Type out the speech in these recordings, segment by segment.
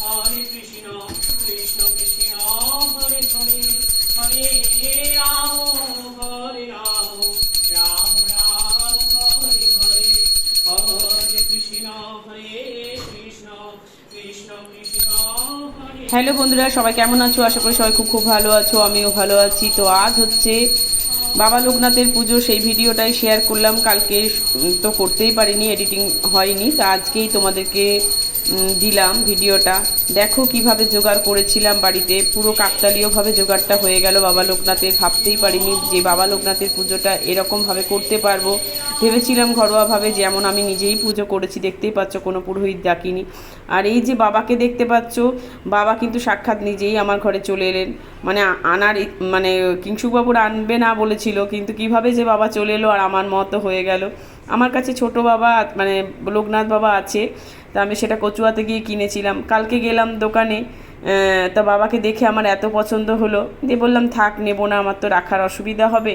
Ram Ram Ram Krishna Krishna Krishna Krishna hello বন্ধুরা, সবাই কেমন আছো? আশা করি সবাই খুব খুব ভালো আছো, আমিও ভালো আছি। তো আজ হচ্ছে বাবা লোকনাথের পুজো, সেই ভিডিওটাই শেয়ার করলাম। কালকে তো করতেই পারিনি এডিটিং হয়নি। তা আজকেই তোমাদেরকে দিলাম ভিডিওটা। দেখো কীভাবে জোগাড় করেছিলাম বাড়িতে। পুরো কাকতালীয়ভাবে জোগাড়টা হয়ে গেল। বাবা লোকনাথের ভাবতেই পারিনি যে বাবা লোকনাথের পুজোটা এরকমভাবে করতে পারব। ভেবেছিলাম ঘরোয়াভাবে যেমন আমি নিজেই পুজো করেছি, দেখতেই পাচ্ছ কোনো পুরোহিত ডাকিনি। আর এই যে বাবাকে দেখতে পাচ্ছ, বাবা কিন্তু সাক্ষাৎ নিজেই আমার ঘরে চলে এলেন। মানে আনার মানে কিংশুকবাবুর আনবে না বলেছিল, কিন্তু কীভাবে যে বাবা চলে এলো আর আমার মতো হয়ে গেল। আমার কাছে ছোট বাবা মানে লোকনাথ বাবা আছে, তা আমি সেটা কচুয়াতে গিয়ে কিনেছিলাম। কালকে গেলাম দোকানে তা বাবাকে দেখে আমার এত পছন্দ হলো। দিয়ে বললাম, থাক, নেব না, আমার তো রাখার অসুবিধা হবে।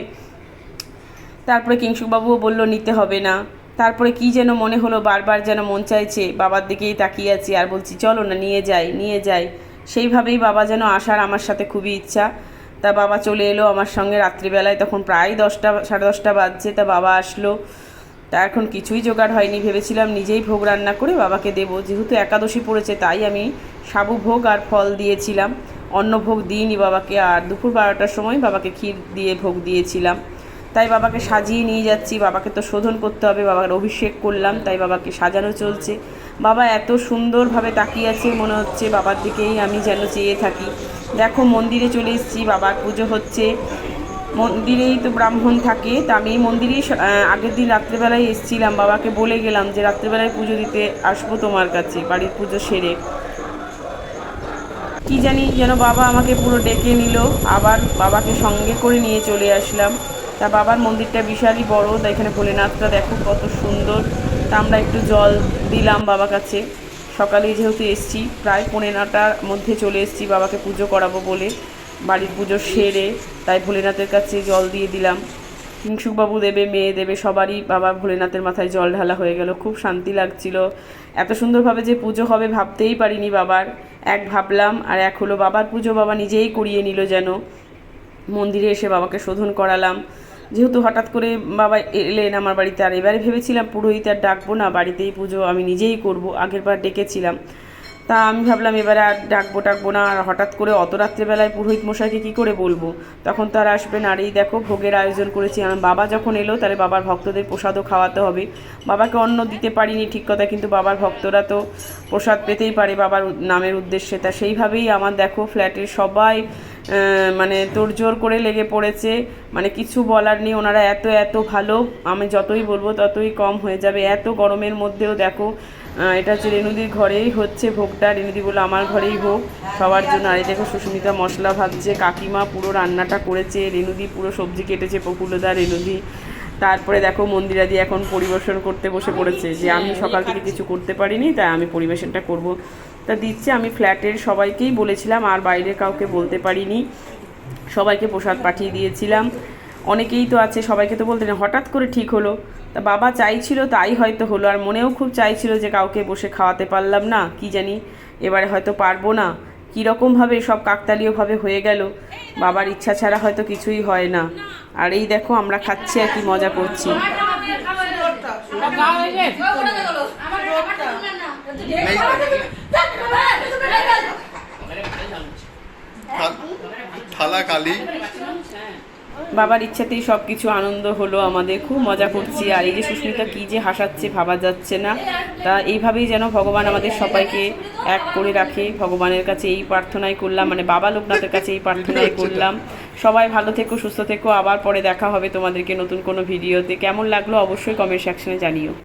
তারপরে কিংশুকবাবুও বলল, নিতে হবে না। তারপরে কি যেন মনে হলো, বারবার যেন মন চাইছে, বাবার দিকেই তাকিয়ে আছি, আর বলছি, চলো না, নিয়ে যাই নিয়ে যাই। সেইভাবেই বাবা যেন আসার আমার সাথে খুবই ইচ্ছা। তা বাবা চলে এলো আমার সঙ্গে রাত্রিবেলায়, তখন প্রায় দশটা, সাড়ে দশটা বাজছে, তা বাবা আসলো। তা এখন কিছুই জোগাড় হয়নি, ভেবেছিলাম নিজেই ভোগ রান্না করে বাবাকে দেবো। যেহেতু একাদশী পড়েছে, তাই আমি সাবু ভোগ আর ফল দিয়েছিলাম। অন্ন ভোগ দিইনি বাবাকে, আর দুপুর বারোটার সময় বাবাকে ক্ষীর দিয়ে ভোগ দিয়েছিলাম। তাই বাবাকে সাজিয়ে নিয়ে যাচ্ছি, বাবাকে তো শোধন করতে হবে, বাবার অভিষেক করলাম, তাই বাবাকে সাজানো চলছে। বাবা এত সুন্দরভাবে তাকিয়ে আছে, মনে হচ্ছে বাবার দিকেই আমি যেন চেয়ে থাকি। দেখো, মন্দিরে চলে এসেছি, বাবার পুজো হচ্ছে। মন্দিরেই তো ব্রাহ্মণ থাকে, তা আমি মন্দিরেই আগের দিন রাত্রেবেলায় এসেছিলাম। বাবাকে বলে গেলাম যে রাত্রেবেলায় পুজো দিতে আসব তোমার কাছে, বাড়ির পুজো সেরে। কি জানি যেন বাবা আমাকে পুরো ডেকে নিল, আবার বাবাকে সঙ্গে করে নিয়ে চলে আসলাম। তা বাবার মন্দিরটা বিশালই বড়, তা এখানে ভোলেনাথটা দেখো কত সুন্দর। তা আমরা একটু জল দিলাম বাবা কাছে। সকালে যেহেতু এসছি, প্রায় পৌনে নটার মধ্যে চলে এসছি বাবাকে পুজো করাবো বলে। বাড়ির পুজো সেরে তাই ভোলেনাথের কাছে জল দিয়ে দিলাম। কিংসুকবাবু দেবে, মেয়ে দেবে, সবারই বাবা ভোলেনাথের মাথায় জল ঢালা হয়ে গেল। খুব শান্তি লাগছিল। এত সুন্দরভাবে যে পুজো হবে ভাবতেই পারিনি বাবার। এক ভাবলাম আর এক হলো বাবার পুজো বাবা নিজেই করিয়ে নিল যেন। মন্দিরে এসে বাবাকে শোধন করালাম। যেহেতু হঠাৎ করে বাবা এলেন আমার বাড়িতে, আর এবারে ভেবেছিলাম পুরোহিত আর ডাকবো না, বাড়িতেই পুজো আমি নিজেই করব, আগের বার ডেকেছিলাম। তা আমি ভাবলাম এবারে আর ডাকবো ডাকবো না, আর হঠাৎ করে অত রাত্রেবেলায় পুরোহিত মশাইকে কী করে বলব? তখন তো আর আসবেন, আর এই দেখো ভোগের আয়োজন করেছি। আমার বাবা যখন এলো, তাহলে বাবার ভক্তদের প্রসাদও খাওয়াতে হবে। বাবাকে অন্ন দিতে পারিনি, ঠিক কথা, কিন্তু বাবার ভক্তরা তো প্রসাদ পেতেই পারে বাবার নামের উদ্দেশ্যে। তা সেইভাবেই আমার দেখো ফ্ল্যাটের সবাই মানে তোড়জোড় করে লেগে পড়েছে। মানে কিছু বলার নেই, ওনারা এত এত ভালো। আমি যতই বলব ততই কম হয়ে যাবে। এত গরমের মধ্যেও দেখো এটা হচ্ছে রেনুদির ঘরেই হচ্ছে ভোগটা। রেনুদি বলে আমার ঘরেই ভোগ, সবার জন্য। আর দেখো সুস্মিতা মশলা ভাজছে, কাকিমা পুরো রান্নাটা করেছে রেনুদি পুরো সবজি কেটেছে প্রফুল্লদা রেনুদি তারপরে দেখো মন্দিরাদি এখন পরিবেশন করতে বসে পড়েছে। যে আমি সকাল থেকে কিছু করতে পারিনি, তাই আমি পরিবেশনটা করব। তা দিচ্ছে, আমি ফ্ল্যাটের সবাইকেই বলেছিলাম, আর বাইরে কাউকে বলতে পারিনি। সবাইকে প্রসাদ পাঠিয়ে দিয়েছিলাম। অনেকেই তো আছে, সবাইকে তো বলতে না হঠাৎ করে ঠিক হলো। তা বাবা চাইছিল, তাই হয়তো হলো, আর মনেও খুব চাইছিল যে কাউকে বসে খাওয়াতে পারলাম না, কি জানি, এবারে হয়তো পারব না। কীরকমভাবে সব কাকতালীয়ভাবে হয়ে গেল, বাবার ইচ্ছা ছাড়া হয়তো কিছুই হয় না। আর এই দেখো, আমরা খাচ্ছি আর কি মজা করছি। থালা কালি। বাবার ইচ্ছাতেই সব কিছু আনন্দ হলো আমাদের খুব মজা করছি। আর এই যে সুস্মিতা কী যে হাসাচ্ছে ভাবা যাচ্ছে না। তা এইভাবেই যেন ভগবান আমাদের সবাইকে এক করে রাখে। ভগবানের কাছে এই প্রার্থনাই করলাম মানে বাবা লোকনাথের কাছে এই প্রার্থনাই করলাম। সবাই ভালো থেকো সুস্থ থেকো। আবার পরে দেখা হবে তোমাদেরকে নতুন কোনো ভিডিওতে। কেমন লাগল অবশ্যই কমেন্ট সেকশনে জানিও।